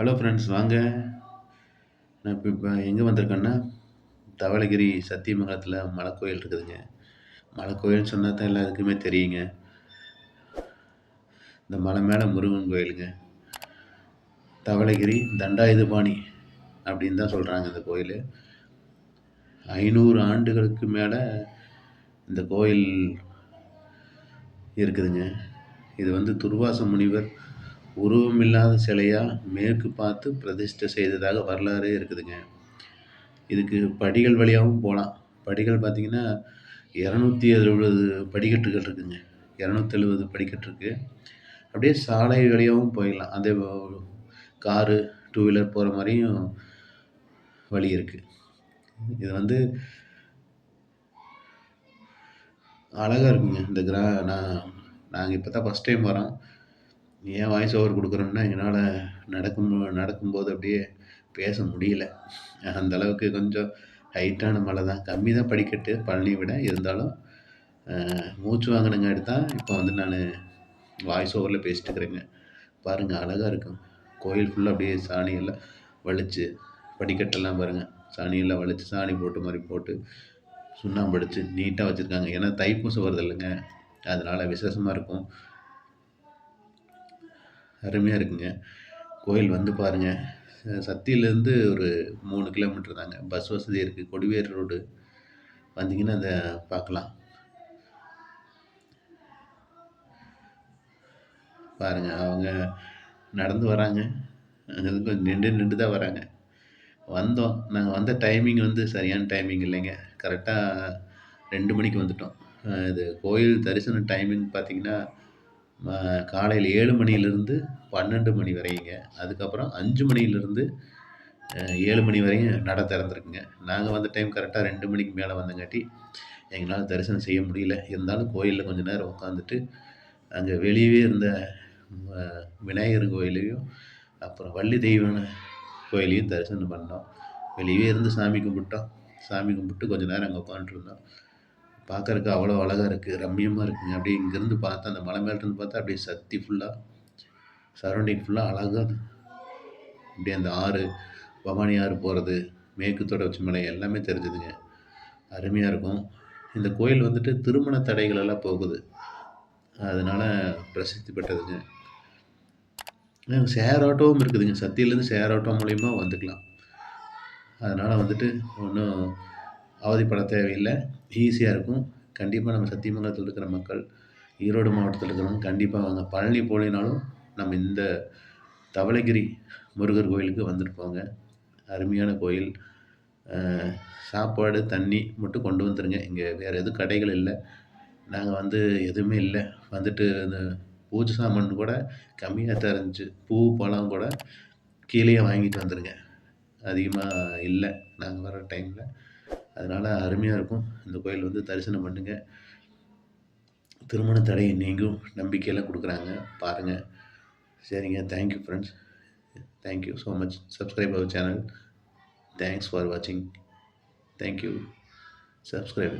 Hello friends வாங்க. நான் இப்போ இப்போ எங்கே வந்திருக்கேன்னா தவளகிரி சத்தியமங்கலத்தில் மலை கோயில் இருக்குதுங்க. மலை கோயில்னு சொன்னால் தான் எல்லாருக்குமே தெரியுங்க. இந்த மலை மேலே முருகன் கோயிலுங்க. தவளகிரி தண்டாயுதபாணி அப்படின்னு தான் சொல்கிறாங்க இந்த கோயில். ஐநூறு ஆண்டுகளுக்கு மேலே இந்த கோயில் இருக்குதுங்க. இது வந்து துர்வாச முனிவர் உருவமில்லாத சிலையாக மேற்கு பார்த்து பிரதிஷ்டை செய்ததாக வரலாறே இருக்குதுங்க. இதுக்கு படிகள் வழியாகவும் போகலாம் படிகள் பார்த்திங்கன்னா இரநூத்தி எழுபது படிக்கட்டுகள் இருக்குதுங்க இரநூத்தி எழுபது படிக்கட்டு இருக்குது அப்படியே சாலை வழியாகவும் போயிடலாம். அதே காரு டூ வீலர் போகிற மாதிரியும் வழி இருக்குது இது வந்து அழகாக இருக்குங்க. இந்த கிரா நான் நாங்கள் இப்போ தான் ஃபஸ்ட் டைம் வரோம். ஏன் வாய்ஸ் ஓவர் கொடுக்குறோம்னா எங்களால் நடக்கும் நடக்கும்போது அப்படியே பேச முடியல. அந்த அளவுக்கு கொஞ்சம் ஹைட்டான மலை தான். கம்மி தான் படிக்கட்டு பழனி விட. இருந்தாலும் மூச்சு வாங்கினங்க தான் இப்போ வந்து நான் வாய்ஸ் ஓவரில் பேசிட்டு இருக்கிறேங்க. பாருங்கள் அழகாக இருக்கும். கோயில் ஃபுல்லாக அப்படியே சாணியெல்லாம் வலிச்சு. படிக்கட்டெல்லாம் பாருங்கள் சாணியெல்லாம் வலிச்சு சாணி போட்டு மாதிரி போட்டு சுண்ணாம்பு அடித்து நீட்டாக வச்சுருக்காங்க. ஏன்னா தைப்பூசம் வருது இல்லைங்க. அதனால் விசேஷமாக இருக்கும். அருமையாக இருக்குங்க. கோயில் வந்து பாருங்கள் சத்தியிலேருந்து ஒரு மூணு கிலோமீட்டர் தாங்க. பஸ் வசதி இருக்குது கொடிவேர் ரோடு. வந்தீங்கன்னா அதை பார்க்கலாம் பாருங்கள் அவங்க நடந்து வராங்க. அங்கேருந்து கொஞ்சம் நின்று நின்று தான் வராங்க. வந்தோம். நாங்கள் வந்த டைமிங் வந்து சரியான டைமிங் இல்லைங்க. கரெக்டாக ரெண்டு மணிக்கு வந்துட்டோம். இது கோயில் தரிசனம் டைமிங் பார்த்திங்கன்னா காலையில் ஏழு மணியிலேருந்து பன்னெண்டு மணி வரைங்க அதுக்கப்புறம் அஞ்சு மணியிலேருந்து ஏழு மணி வரையும் நட திறந்துருக்குங்க. நாங்கள் வந்த டைம் கரெக்டாக ரெண்டு மணிக்கு மேலே வந்தங்காட்டி எங்களால் தரிசனம் செய்ய முடியல. இருந்தாலும் கோயிலில் கொஞ்சம் நேரம் உட்காந்துட்டு அங்கே வெளியவே இருந்த விநாயகர் கோயிலையும் அப்புறம் வள்ளி தெய்வான கோயிலையும் தரிசனம் பண்ணோம். வெளியவே இருந்து சாமி கும்பிட்டோம். சாமி கும்பிட்டு கொஞ்சம் நேரம் அங்கே உட்காந்துட்ருந்தோம் பார்க்கறக்கு அவ்வளோ அழகாக இருக்குது ரம்மியமாக இருக்குங்க. அப்படியே இங்கேருந்து பார்த்தா அந்த மலை மேலேருந்து பார்த்தா அப்படியே சக்தி ஃபுல்லாக சரௌண்டிங் ஃபுல்லாக அழகாக அப்படியே அந்த ஆறு பவானி ஆறு போகிறது மேற்கு தொடர்ச்சி மலை எல்லாமே தெரிஞ்சுதுங்க. அருமையாக இருக்கும். இந்த கோயில் வந்துட்டு திருமண தடைகளெல்லாம் போகுது. அதனால் பிரசித்தி பெற்றதுங்க. ஷேர் ஆட்டோவும் இருக்குதுங்க. சத்தியிலேருந்து ஷேர் ஆட்டோ மூலயமா வந்துக்கலாம். அதனால் வந்துட்டு ஒன்றும் அவதிப்பட தேவையில்லை. ஈஸியாக இருக்கும். கண்டிப்பாக நம்ம சத்தியமங்கலத்தில் இருக்கிற மக்கள் ஈரோடு மாவட்டத்தில் இருக்கிறவங்க கண்டிப்பாக வாங்க. பழனி போலினாலும் நம்ம இந்த தவளகிரி முருகர் கோயிலுக்கு வந்துட்டு போங்க. அருமையான கோயில். சாப்பாடு தண்ணி மட்டும் கொண்டு வந்துடுங்க இங்கே வேறு எதுவும் கடைகள் இல்லை. நாங்கள் வந்து எதுவுமே இல்லை. வந்துட்டு இந்த பூஜை சாமான் கூட கம்மியாக தான் இருந்துச்சு. பூ பழம் கூட கீழே வாங்கிட்டு வந்துடுங்க அதிகமாக இல்லை. நாங்கள் வர டைமில் அதனால் அருமையாக இருக்கும். இந்த கோயில் வந்து தரிசனம் பண்ணுங்கள் திருமண தடை நீங்கும் நம்பிக்கையெல்லாம் கொடுக்குறாங்க. பாருங்கள் சரிங்க. Thank you friends thank you so much subscribe our channel thanks for வாட்சிங் தேங்க்யூ சப்ஸ்கிரைப்